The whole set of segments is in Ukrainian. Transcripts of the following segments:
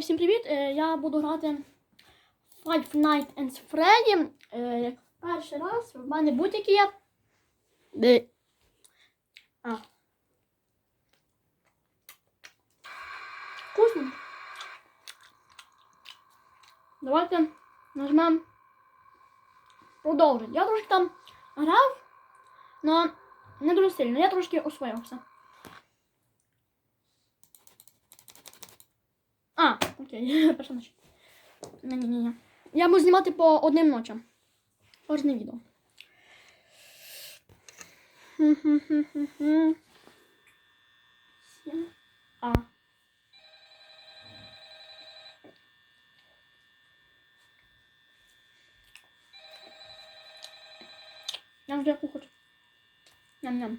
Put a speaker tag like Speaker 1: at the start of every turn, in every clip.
Speaker 1: Ей, всім привіт! Е, я буду грати Five Nights and Freddy. Е, перший раз в мене будь-які є. Е. А. Вкусно. Давайте нажмемо продовжити. Я трошки там грав, але не дуже сильно. Я трошки освоївся. А, окей, перша ночі. Ні-ні-ні. Я можу знімати по одним ночам. Кожне відео. А. Я вже кухать. Ням-ням.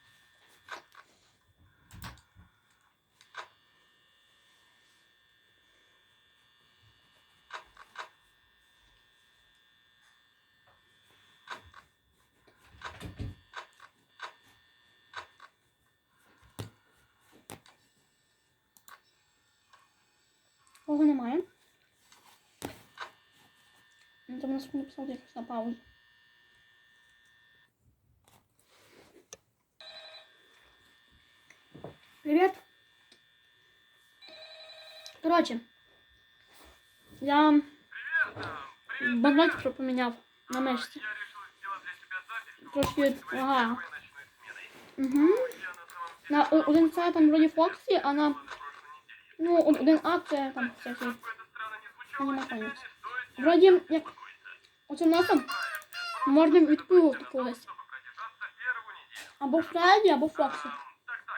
Speaker 1: нікого немає. Ну, там у нас написав якось на паузу. Привет! Короче, я банкнотик поменял на
Speaker 2: мешке. Просто
Speaker 1: ага. Угу.
Speaker 2: На,
Speaker 1: у, у, у там вроде
Speaker 2: Фокси,
Speaker 1: она а Ну, один А це там
Speaker 2: всякий. Немає.
Speaker 1: Вроді, як оцим носом можна
Speaker 2: відпилити
Speaker 1: колись. Або Фредді, або Фоксі.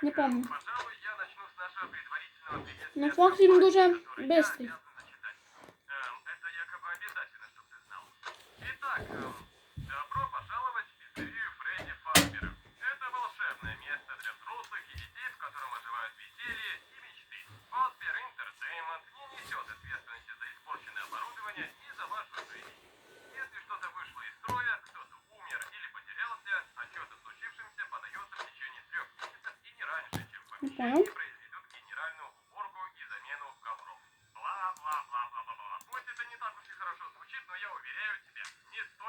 Speaker 1: Не помню.
Speaker 2: Но
Speaker 1: Фоксі він дуже
Speaker 2: швидкий. Итак, Так. генеральную оргу Пусть это не так уж и хорошо звучит, но я уверяю тебя, не стоит.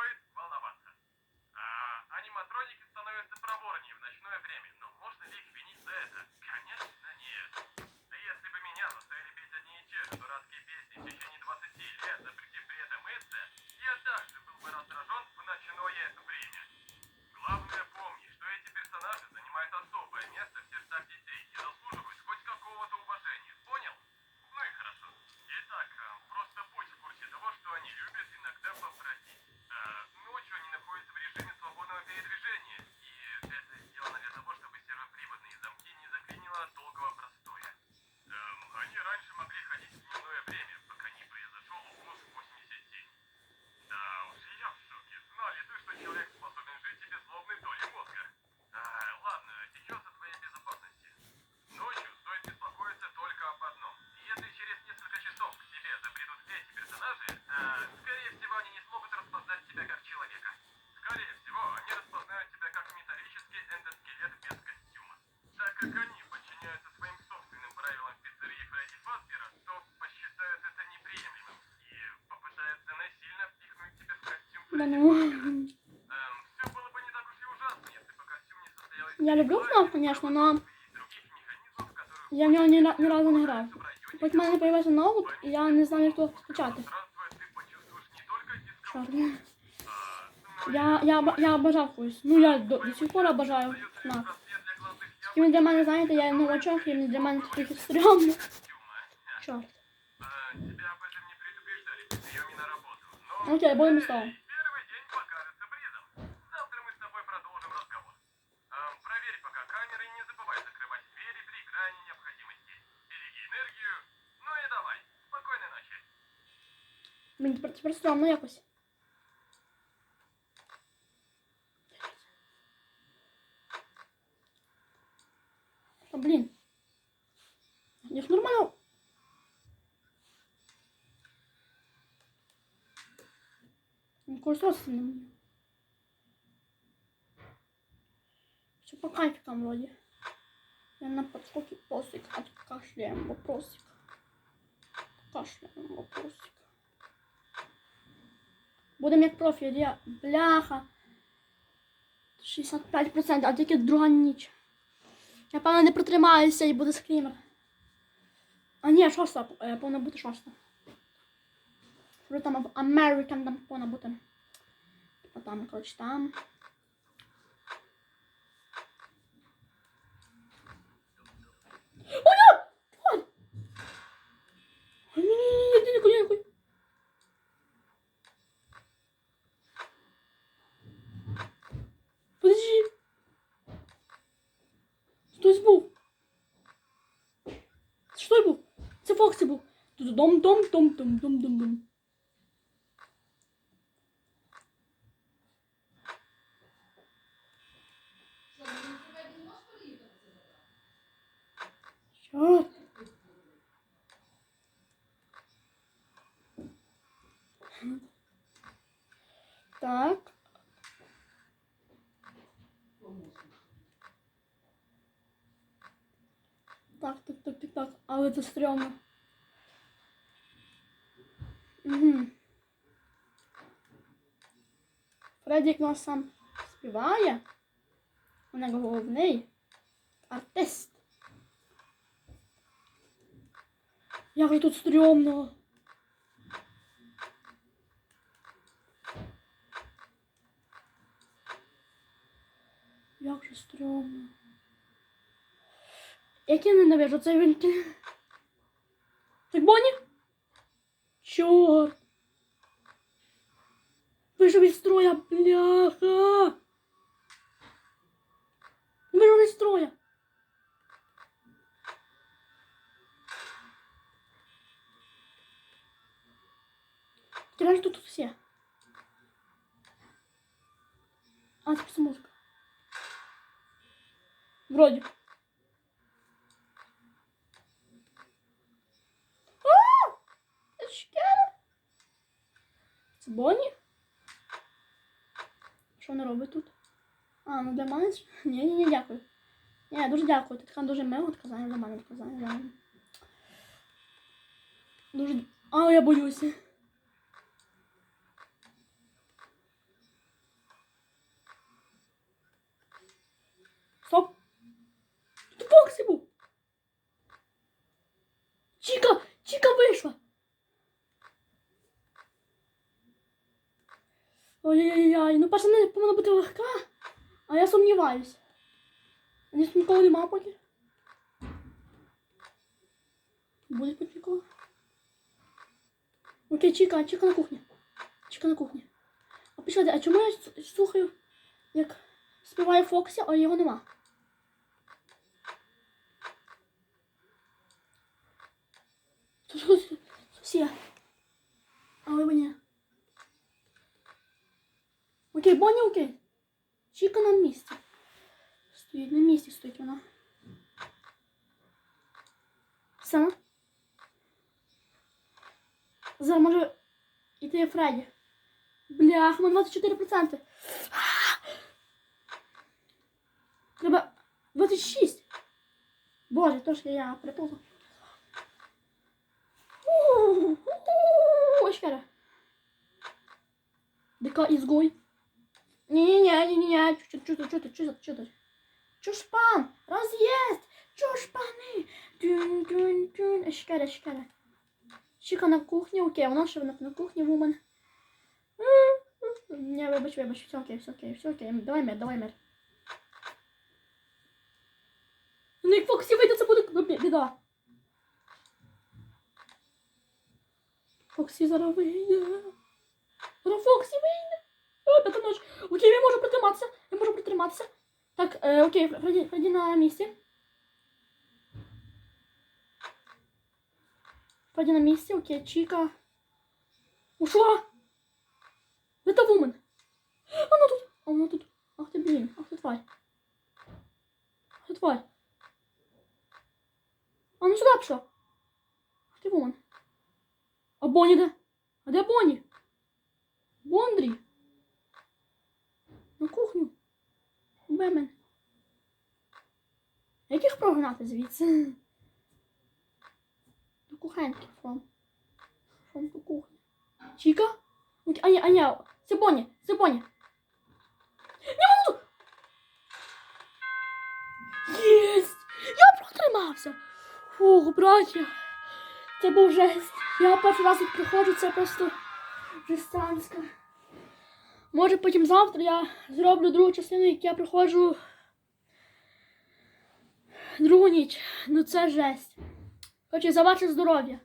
Speaker 2: Да ну. Я
Speaker 1: люблю ФНАФ, конечно, но я в нього ні, ні разу не грав. Хоч в мене не появився ноут, і я не знаю, що скачати. Чорт. Я, я, я обожав курс. Ну, я до, до сих пор обожаю ФНАФ.
Speaker 2: Тим для
Speaker 1: мене, знаєте, я новачок, і для мене це трохи стрьомно. Чорт. Окей,
Speaker 2: будемо ставити.
Speaker 1: Мені тепер, стрьомно якось. Та блін. Я ж нормально. Не можу. Все по кайфикам вроде. Я на подскоке посик откашляем вопросик. Кашляем вопросик. Будем як профі, я бляха. 65%, а тільки друга ніч. Я певно не протримаюся і буде скрімер. А ні, шоста, я повинна бути шоста. Що там American там повинна бути. Типа там, коротше, там. Це що був? Це Фоксі. Тут дом дом дом дом дом дом дом. Чорт. Так. Так, так, так, так. Але це стрьомно. Угу. Фредді як нас сам співає. У нього головний артист. Як же тут стрьомно. Як же стрьомно. Як я ненавижу цей вентиль. Так Бонні? Чорт. Вийшов із строя, бляха. Вийшов із строя. Тираж тут все. А, музика. Вроде. А! Шкера. Це Бонні? Що вона робить тут? А, ну для мене? Ні, ні, ні, дякую. Ні, дуже дякую. Ти така дуже мило відказання для мене для мене. Дуже. А, я боюся. Стоп! Тут Фоксі був! Чіка! Чіка вийшла! Ой-ой-ой, ну пацани повинна бути легка, а я сумніваюсь. Ніж ніколи нема поки. Буде хоч нікого. Окей, Чіка, Чіка на кухні. Чіка на кухні. А почекайте, а чому я слухаю, як співає Фоксі, а його нема? Сусія. Але мені. Окей, Бонні, окей. Чіка на місці. Стоїть на місці, стоїть вона. Все. Зараз може йти Фредді. Блях, на 24%. Треба 26. Боже, трошки я переплутав. Очкара. ДК изгой. Не-не-не-не-не. Что-то, что-то, что-то, что-то. Чушпан! Разъезд! Чушпаны! Тюн, тюн, тюн. Шкара, шкара. Чика на кухні, окей, вона ще на, на кухні вумен. Не, вибач, вибач, все окей, все окей, все окей. Давай мир, давай мир. Ну як Фоксі вийде, це буде бі- біда. Фоксі зараз вийде. Зараз Фоксі. О, п'ята ніч. Окей, я можу притриматися. Я можу притриматися. Так, е, окей, Фредді, Фредді на місці. Фредді на місці, окей, Чіка. Ну що? Де та вумен? Воно тут. А воно тут. Ах ти блін, ах ти тварь. Ах ти тварь. А ну сюди пішла. Ах ти вумен. А Бонні де? А де Бонні? Бондрі. На кухню. Бемен. Яких прогнати звідси? До кухеньки фром. Фром до кухні. Чіка? Ой, А ні, а ні, це Бонні, це. Ні, воно! Єсть! Я протримався! Фух, браття. Це був жесть. Я перший раз тут приходжу, це просто жестанська. Може потім завтра я зроблю другу частину, як я приходжу другу ніч. Ну це жесть. Хочу за ваше здоров'я.